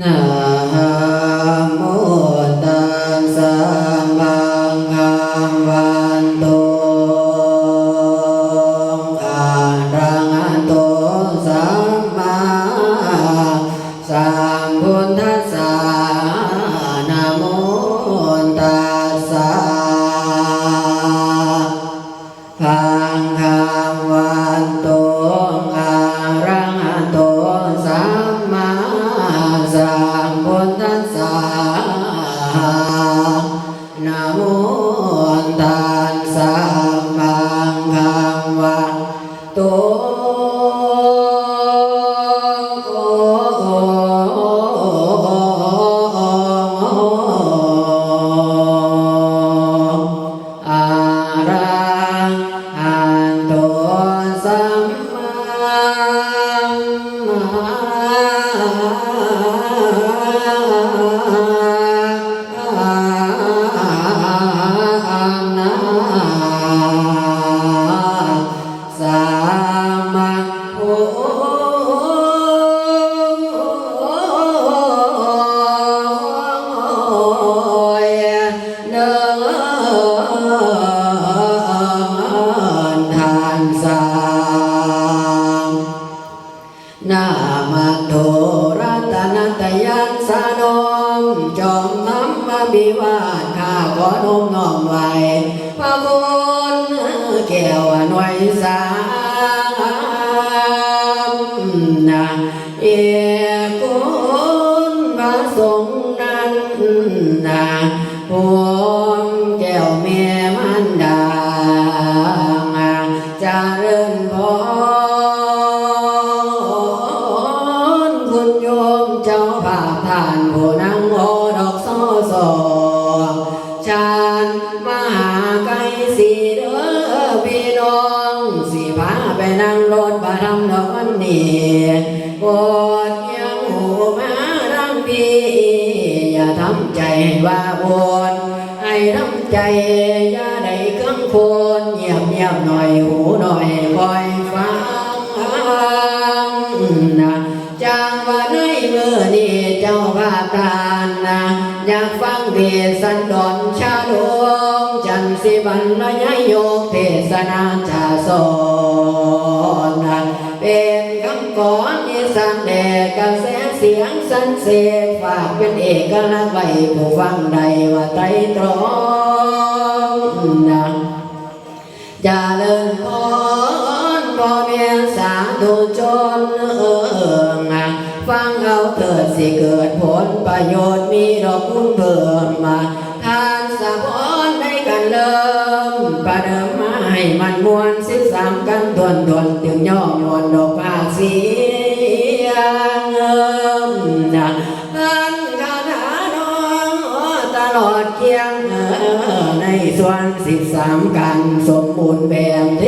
น มน้อมไว้พระคุณแก้วหน่วยสามนะเอ งียบเงียบๆหน่อยหูหน่อยคอยฟังนะจางว่าในมือนี้เจ้าภาพทานนะอยากฟังเทศนดอนชาดวงจันทร์สิบันละยโยกเทศนาชาสอนนะเป็นคำก่อนอีสานแดกกระแสเสียงสันเสกฝากเป็นเอกลักษณ์ไว้ผู้ฟังใดว่าใจตรองนะ จาเริญพรพอแม่สาธุชนเอิงอะฟังเอาเถิดสิเกิดผลประโยชน์มีดอกคุณเพิ่มมาทานสะพรได้กันเริ่มประเดิมมาให้มันมวนสิบสามกันทวนทวนถึงย่อมวนดอกผ้าเสียงเอิมนะท่านคาถาน้องตลอดเคียงเออในส่วนสิบสามกันสม บุญแบบเท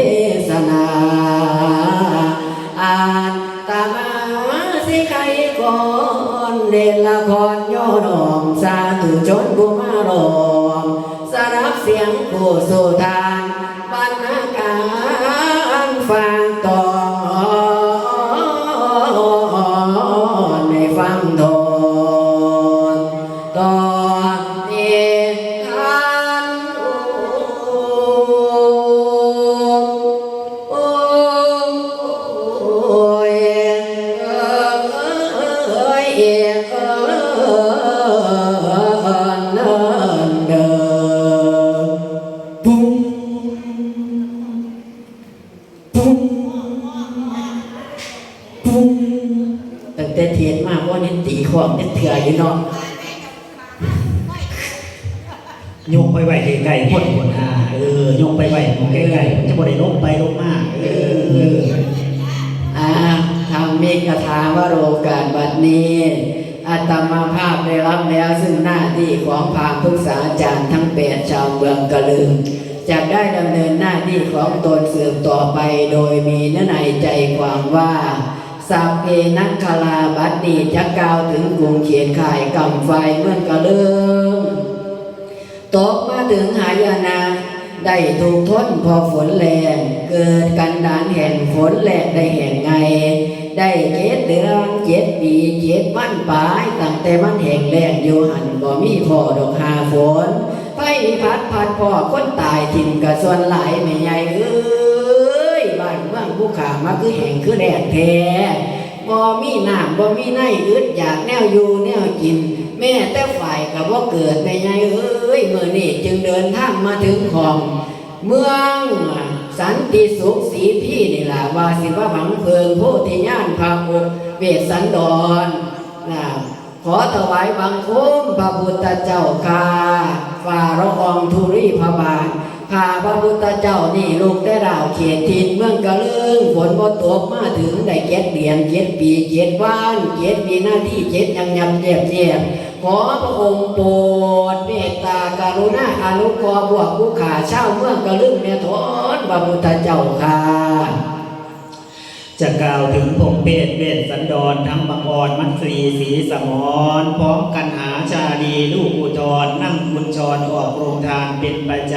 ศนาอ่านตามาสิใครก่อนเด่นละครย่อดองสาธุชนผู้มารอมสรับเสียงผู้สุธา อ้ มืองกะลืมจะได้ดำเนินหน้าที่ของตนสืบต่อไปโดยมีเนื้อในใจความว่าสัพเพนักคลาบัดนี้จะกล่าวถึงกรุงเขียนข่ายกำไฟเมื่อกะลืมตกมาถึงหายานาได้ถูกทนพอฝนแรงเกิดกันดานแห่งฝนแหลกได้แห่งไง ได้เจ็ดเดือนเจ็ดปีเจ็ดวันปลายตั้งแต่มันแห้งแล้งอยู่หันบ่มีพอดอกหาฝนไฟพั พัดพ่อคนตายทิ่มกระส่วนหลายไม่ใหญ่เอ้ยบ้านเมืองผู้ขามาคือแห่งคือแดดแท้บ่มีน้ำบ่มีในอึดอยากแนวอยู่แนวกิน แม่แต่ฝ่ายกับว่าเกิดไม่ใหญ่เอ้ยเมื่อนี่จึงเดินทางมาถึงของ เมืองสันติสุขสีพี่นี่แหละว่าสิว่าหวังเพิงโพธิญาณพระอุเวสสันดรนะขอถวายบังคมพระพุทธเจ้าค่าฝ่าละองธุรีพระบาท ข้าพระพุทธเจ้านี่ลูกได้ดาวเขตทินเมืองกะเลิงฝนบ่ตกมาถึงได้เจ็ดเดือนเจ็ดปีเจ็ดวันเจ็ดมีหน้าที่เจ็ดยังยำเจ็บเจ็บขอพระองค์โปรดเมตตาการุณาอนุคราะห์บวกผู้ขาเช่าเมืองกะลึงเมทนพระพุทธเจ้าค่ะจะกล่าวถึงพงเพศเวสสันดรทั้งบังอ่อนมัตสีสีสมรพร้อมกันหา ชาดีลูกอุทรนั่งคุณชรออกโรงทานเป็นประจ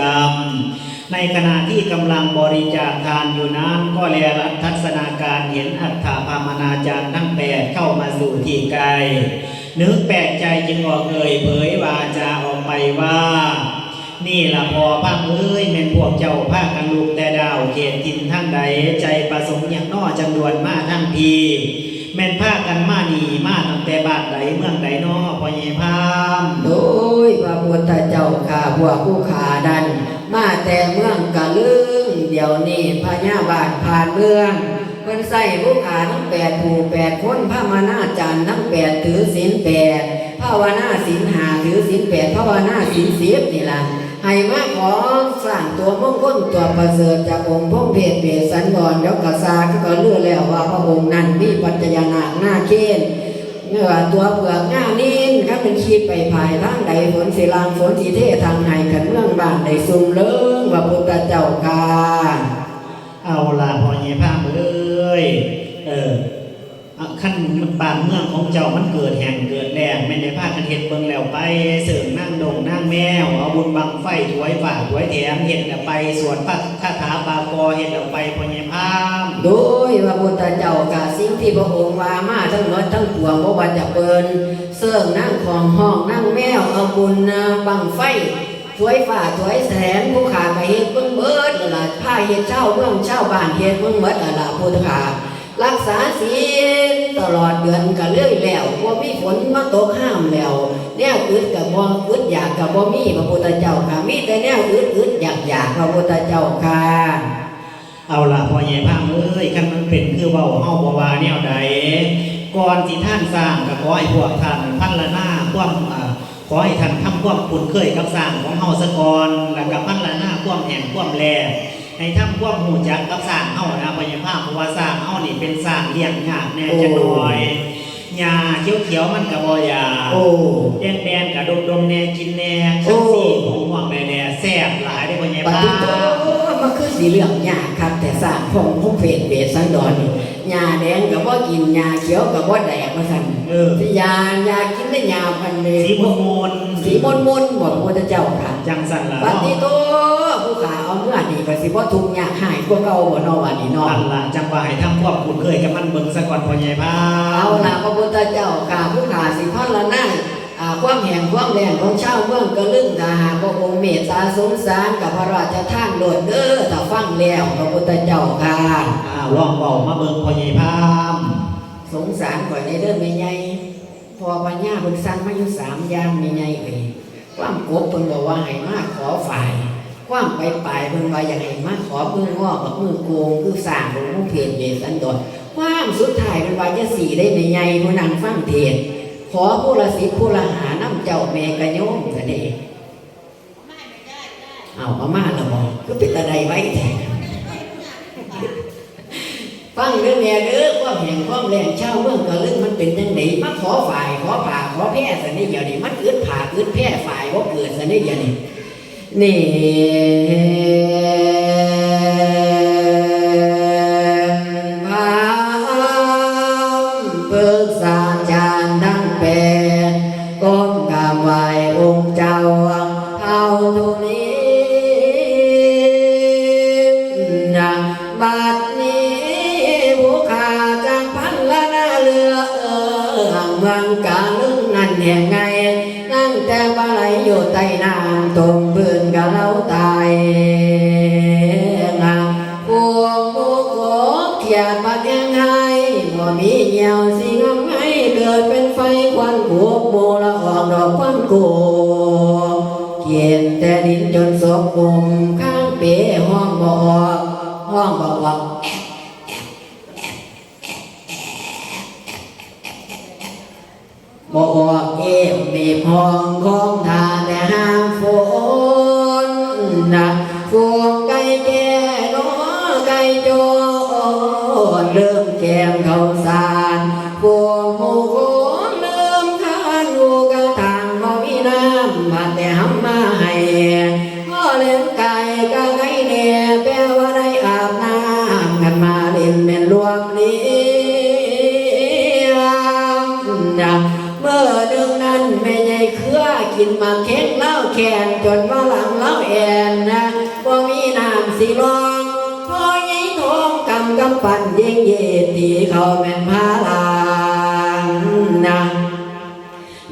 ำ ในขณะที่กำลังบริจาคทานอยู่นั้นก็แลรัทัศนาการเห็นอัฏฐพามนาจารย์ทั้งแปดเข้ามาสู่ที่ไกลนึกแปลกใจจึงออกเอ่ยเผยวาจาออกไปว่า นี่ละพอพังเอ้ยแม่นพวกเจ้าพาคกันลูกแต่ดาวเขตทินทั้งใดใจประสงค์อย่างนอจังดวนมาทั้งพี แม่นพากันมานีมาตั้งแต่บาทใดเมืองใดนอพอใหญ่พามโดยพระพุทธเจ้าค่ะพวกผู้ขาดัน มาแต่เมืองกะลึงเดี๋ยวนี้พญาบาทผ่านเมืองเพิ่นใส่ผู้ขาทั้งแปดผู้แปดคนพระมานาจารย์ทั้งแปดถือศีลแปดภาวนาศีลหาถือศีลแปดภาวนาศีลสิบนี่ล่ะ ให้มาขอสร้างตัวมงคลตัวประเสริฐจากองค์พระเพศเบสสันดรยกกษาก็เลือแล้วว่าพระองค์นั้นมีปัจจยานาหน้าเค้นเนื้อตัวเปลือกหน้านิ่นครับเป็นชีพไปภายทางใดฝนสีลางฝนสีเททางไหนกันเมืองบ้านใดซุ่มเลิงว่าพุทธเจ้าค่ะเอาละพอใหญ่พามเอ้ยเออ ขั้นมันป่านเมืองของเจ้ามันเกิดแห่งเกิดแรงแม่ในได้พากันเฮ็ดเบิ่งแล้วไปเสริมนั่งดงนั่งแมวเอาบุญบังไฟถวยฝ่าถวยแถมเฮ็ดแล้วไปสวนพระคาถาปากอเฮ็ดแล้วไปพญ่พามโดยพระพุทธเจ้ากะสิ่งที่พระองค์ว่ามาทั้งหมดทั้งปวงบ่ว่าจะเปินเสื่องนั่งของห้องนั่งแมวเอาบุญบังไฟถวยฝ่าถวยแสนผู้ขาก็เฮ็ดเบิ่งเบิดละผ้าเฮ็ดเช่าเมืองเช่าบ้านเฮ็ดเบิ่งเบิดละพุทธขา รักษาศีลตลอดเดือนก็เรื่อยแล้วบ่มีฝนมาตกห้ามแล้วแนวอึดกับบ่อึดอยากกับบ่มีพระพุทธเจ้าค่ะมีแต่แนวอึดอึดอยากอยากพระพุทธเจ้าค่ะเอาละพ่อใหญ่พามเอ้ยคันมันเป็นคือเว้าเฮาบ่ว่าแนวใดก่อนที่ท่านสร้างก็ขอให้พวกท่านพันละหน้าความขอให้ท่านทำความคุ้นเคยกับสร้างของเฮาซะก่อนแล้วก็พันละหน้าความแห่งความแล ให้ทำความหูจักกับสร้างเฮานะพ่อใหญ่พามเพราะว่าสร้างเฮานี่เป็นสร้างเลี้ยงยากแน่จักหน่อยหญ้าเขียวๆมันก็บ่อยากโอ้แดนๆก็ดมๆแน่กินแน่คันสีของห่วงแน่ๆแซ่บหลายเด้อพ่อใหญ่ปพาฏิโต มมันคือสีเหลืองหญ้าครับ แต่สร้างของพวกเพศเบสสันดอนนี่หญ้าแดงกับว่ากินหญ้าเขียวกับว่าแดกมาสั่นเออที่ยาหญ้ากินได้หญ้าพันเลยสีมนมนสีมนมนบอกพระพุทธเจ้าค่ะจังสันละปฏิโตผู้ขาเอาเมื่อนี่ก็สิบ่ทุกข์ยากหายกว่าเก่าบ่เนอวันนี้เนอนั่นละจังว่าให้ทำความคุ้นเคยกับมันเบิ่งซะก่อนพ่อใหญ่พาเอาล่ะพระพุทธเจ้าค่ะผู้ขาสิพันละนั่งอ่า ความแห่งความแรงของชาวเมืองกะลึงถ้าหากพระองค์เมตตาสงสารกับพระราชท่านโลดเด้อถ้าฟังแล้วพระพุทธเจ้าค่ะอ้าวลองเบามาเบิ่งพ่อใหญ่พามสงสารก่อนในเด้อแม่ใหญ่พอปัญญาเพิ่นสั่งมาอยู่สามยางแม่ใหญ่เอ้ยความกบเพิ่นบอกว่าให้มาขอฝ่ายความไปปลายเพิ่นว่าอย่ากให้มาขอมืองอกกับมือโกงคือสร้างของผู้เพจเยสันโดอนความสุดท้ายเพิ่นว่าจะสี่ได้แม่ใหญ่ผู้นั่งฟังเทศน์ ขอผู้ละสิบผู้ละหาน้ำเจ้าแม่กระโยมกันเองเอามามาและบอกก็เป็นตะไดไว้แท้ฟังเรื่องแม่เด้อความแห่งความแรงเช่าเมืองกะลึงมันเป็นยังไงมาขอฝ่ายขอผ่าขอแพร่สันนิษฐานนี่มันอึดผ่าอึดแพร่ฝ่ายว่าเกิดสันนิษฐานนี่นี่ เป๋ห้องบ่ออกห้องบอกว่าบอกเอฟบีบห้องของทาแต่ห้ามฝนนะฟวงไก่แก่น้อไก่โจเริ่มแกมเขาสา แคนจนว่าหลังเล้าแอนนะบ่มีน้ำสิรองพอใหญ่ทองกำกำปั่นเย่งเย็ดตีเขาแม่นพาลางนะ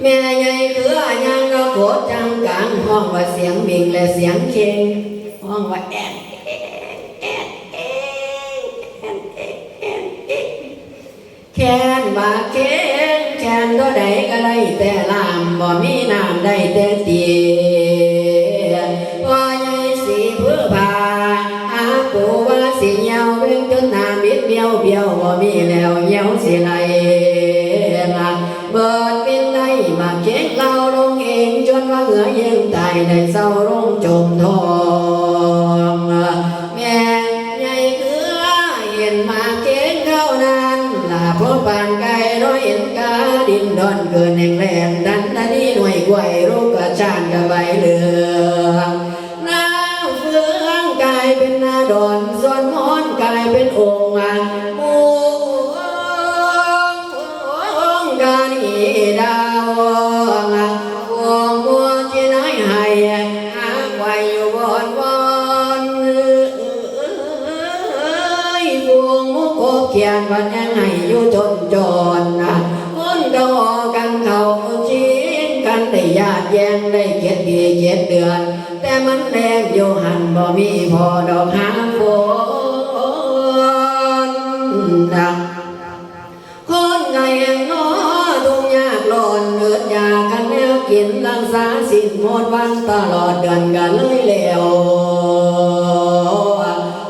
แม่ใหญ่คือยังก็โกดจังกังห้องว่าเสียงบิงและเสียงเคงห้องว่าแอนแอนแอนแอนแอนแอนแอนแค้นว่าเค้นแค้นก็ได้ก็ได้แต่ลามบ่มีน้ำได้แต่เตี มีแล้วเหี่ยวสิไหลมาเบิดเป็นไรมาเก็กเราลงเองจนว่าเหงื่อเย็นตายได้เศร้าลงจมทองแม่ใหญ่เกือเห็นมาเก็กเข้านั้นลาพบปานไก่ร้อยเอ็นกาดินดอนเกินแห่งแรงดันนานีหน่วยกวยรูกกระชานกระใบ กินรักษาสินหมดวันตลอดเดือนกันเลยแล้ว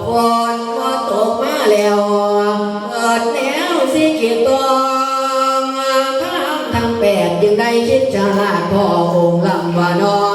ฝนมาตกมาแล้วเกิดแนวสิขีดตองทางทางแปดยังได้คิดจะลาพ่อองค์ลำว่านอน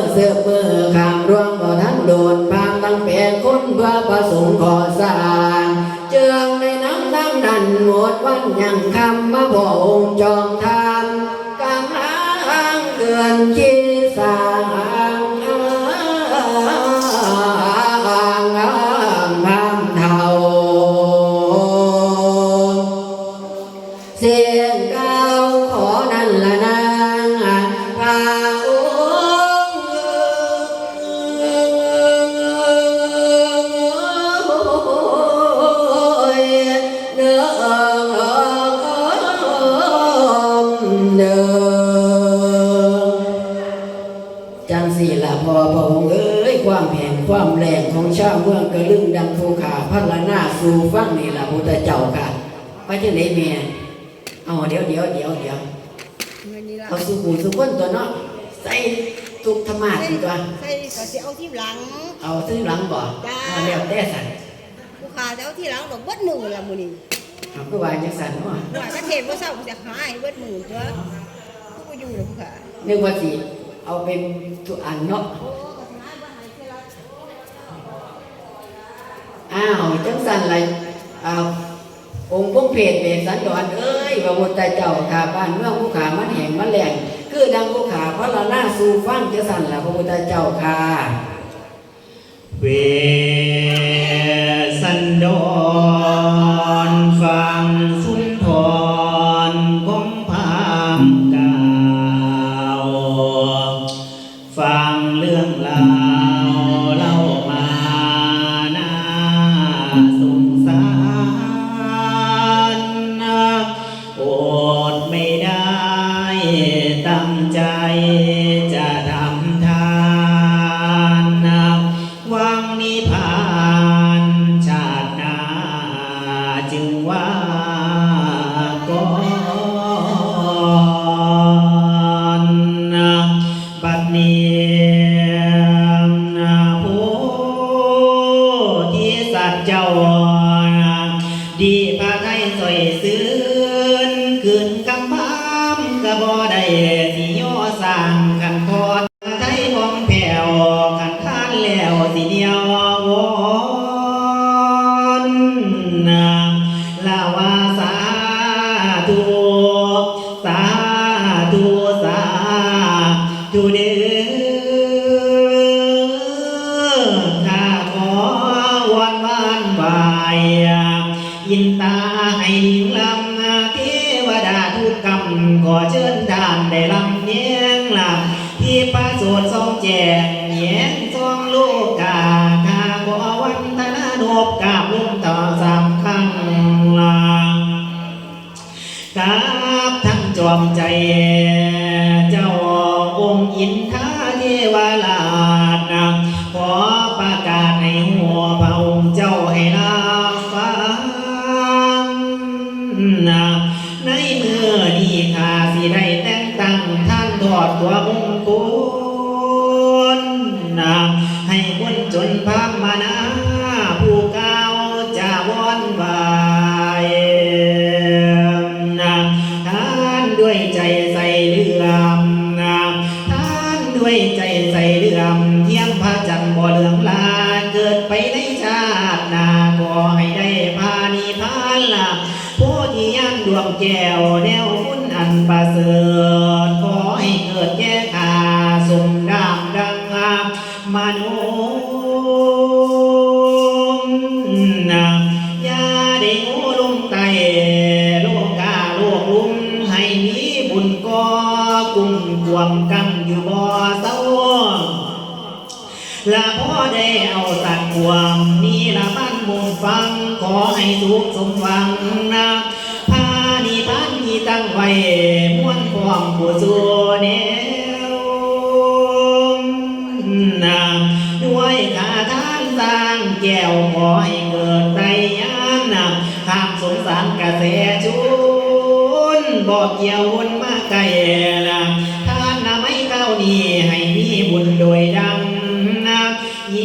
สือเสือมือขามร่วงบ่ท่านโดนพางตั้งเป็นคนเพื่อประสงค์ขอสางเจืองในน้ำน้ำนันหมดวันยังคำมาบ่องจอง งของชาวเมืองกระลึงดังภูขาพัฒนาสู่ฟังนี่ละพุทธเจ้าค่ะไปที่ไหนเมียเอาเดี๋ยวเดี๋ยวเดี๋ยวเดี๋ยวเงินนี่ละเอาสุขุมสุขคนตัวเนาะใส่ทุกธรรมะสิตัวใส่ก็สิเอาที่หลัง เอาซื้อหลังบ่จ้าเอาแล้วแต่สันผู้ค้าจะเอาที่หลังดอกเบิดมือละมื้อนี้เอาก็ว่าจังสันเนาะว่าถ้าเทศบ่เศร้าจะหายเบิดมือตัวผู้ก็อยู่แล้วผู้ค้านึกว่าสิเอาเป็นทุกอันเนาะ โอ้ก็หายบ่หายเท่าละ อ้าวจังสันไรอ้าวองค์พวกเพศเบสันดรเอ้ยพระพุทธเจ้าขาบ้านเมืองผู้ขามันแห่งมันแหลงคือดังผู้ขาพระละหน้าสู่ฟังจะสั่นละพระพุทธเจ้าค่ะเวสันดร คืนกำพามกะบอก Yeah.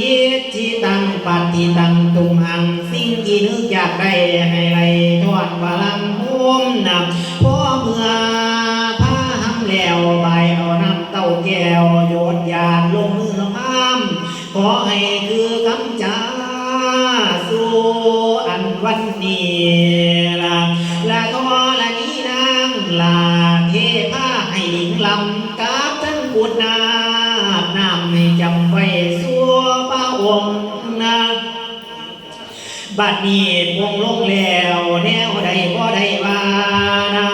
ยิทธิตังปัติตังตุมหัง สิ่งที่นึกอยากได้ให้ไหลทอดพลังห่วมนำพ่อเมื่อพาหำแล้วใบเอาน้ำเต้าแก้วโยนยานลงมือพามขอให้คือคำจาสู่อันวันนี้ นี้พวงลงแล้วแนวใดบ่ได้ว่านะ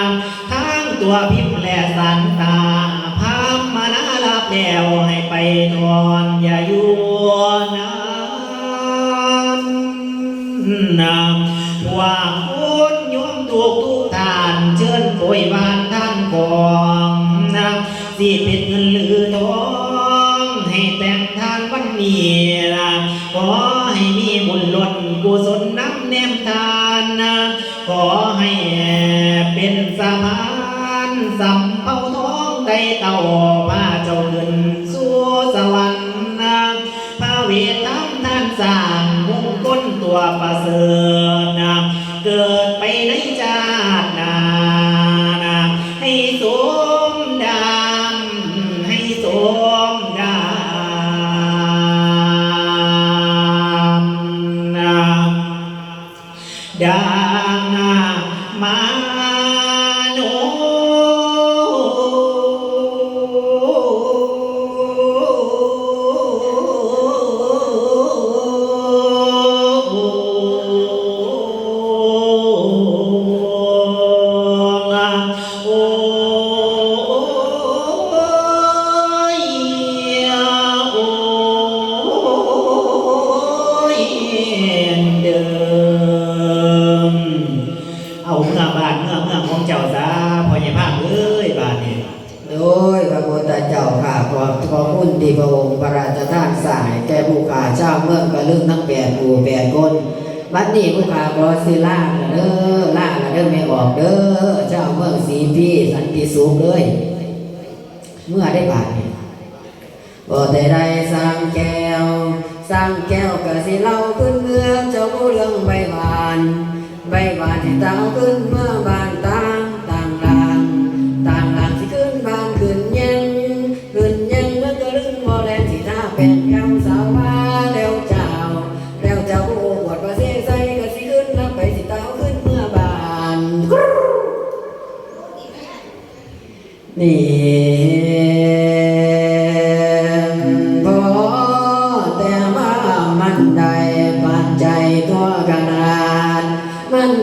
ทางตัวพิมพ์และสันตาพามมานาลับแล้วให้ไปนอนอย่าอยู่นานนะว่าคุณโยมทุกทุกทานเชิญโปรยบานท่านของนะสิเป็นเงินหรือทองให้แต่งทานวันนี้นะขอให้มีบุญล้นกุศล แนมทานนะขอให้เป็นสะพานสำเภาท้องได้เต่าพาเจ้าขึ้น สูงเลย เมื่อได้บาทเนี่ยบ่ได้ได้สร้างแก้ว สร้างแก้วก็สิเล่าขึ้นเมื่อเจ้าผู้เรื่องใบบาน ใบบานที่เต้าขึ้นเมื่อบานตา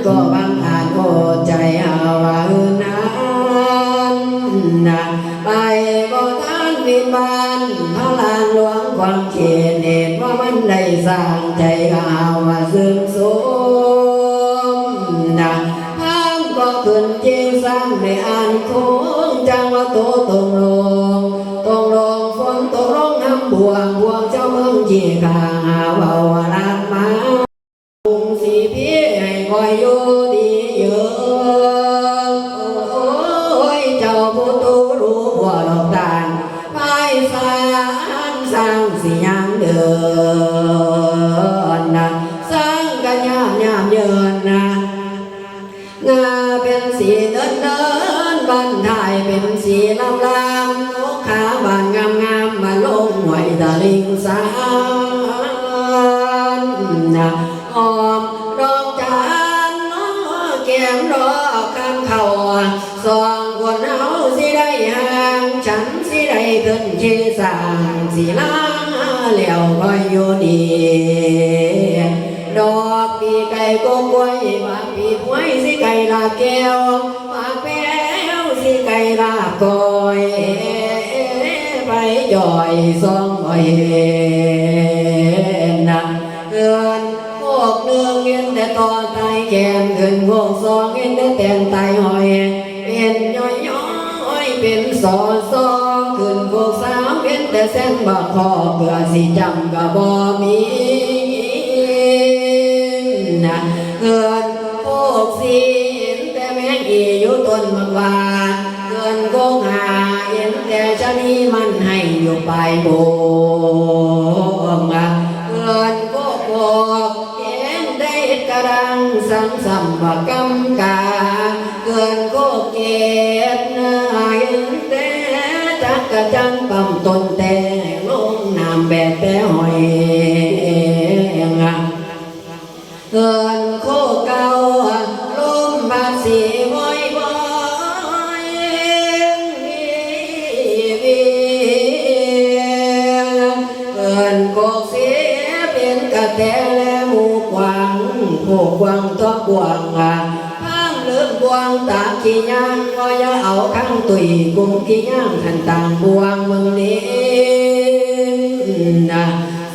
ก็บังอาจโคใจเอาว่านั้นนะไปบ่ทันวิบานพระลานหลวงความเขตเห็นว่ามันได้สร้างใจเอาว่าซึ่งสมนะภาพก็ขึ้นที่สร้างในอันคง จังว่าโตตรงโลานนะหอมดอกจานน้อแก้มรอกันเข่าสองคนเฮาสิได้ห่างฉันสิได้ขึ้นชีสร้างสิลาเหลียวคอยอยู่ดีดอกปีไก่กงกล้วยปากปีหวยสิไก่ลาแก้วปากแป้วสิไก่ลาบกอย อยสองบ่เห็นนะเกินพวกเนื่องเงินแต่ต่อไตแกมขึ้นพวกสองเงินแต่แต่งไตหอยเป็นย้อยย้อยเป็นสอสอขึ้นพวกสามเงินแต่แสนบักคอเพื่อสิจำกับบ่มีนะเกินโคกสีเห็นแต่แมงอีอยู่ต้นมังวาเกินโกงหาเห็นแต่ชะนีมัน อยู่ไปโบงอะเกินก็โกเห็นได้กระดังสังสัมบกำกาเกินก็เกตนาเห็นแต่จักกะจันปั๊มตนเต้ ข้างตุยกุมขี้ย่างทันต่างบวงมึงนี้นะ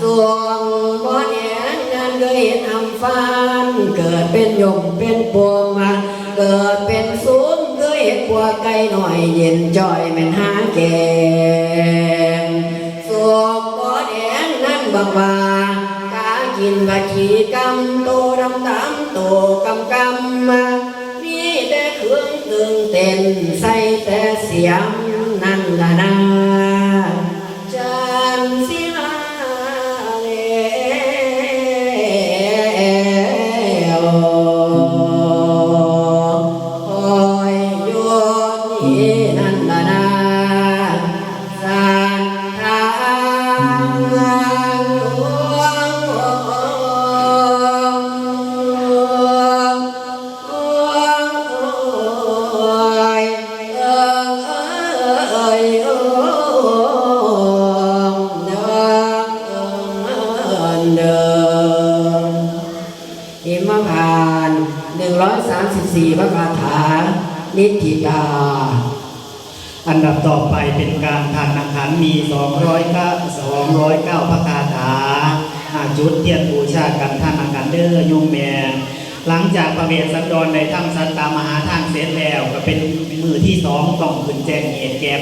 ส่วงบ่แหนนั้นเคยเห็นอำฟานเกิดเป็นยมเป็นปวงมาเกิดเป็นสูงเคยเห็นปัวไก่หน่อยเย็นจ่อยแม่นหาแกงส่วงบ่แหนนั้นบักว่า กากินกะขี่กำโตดำดำโตกำกำมมีแต่เครื่องตึงเต้นใส่แต่เสียง สสันดรในถ้ำสัตตามหาทานเสร็จแล้ว ก็เป็นมือที่สองต้องขึ้นแจ้งเหตุแก่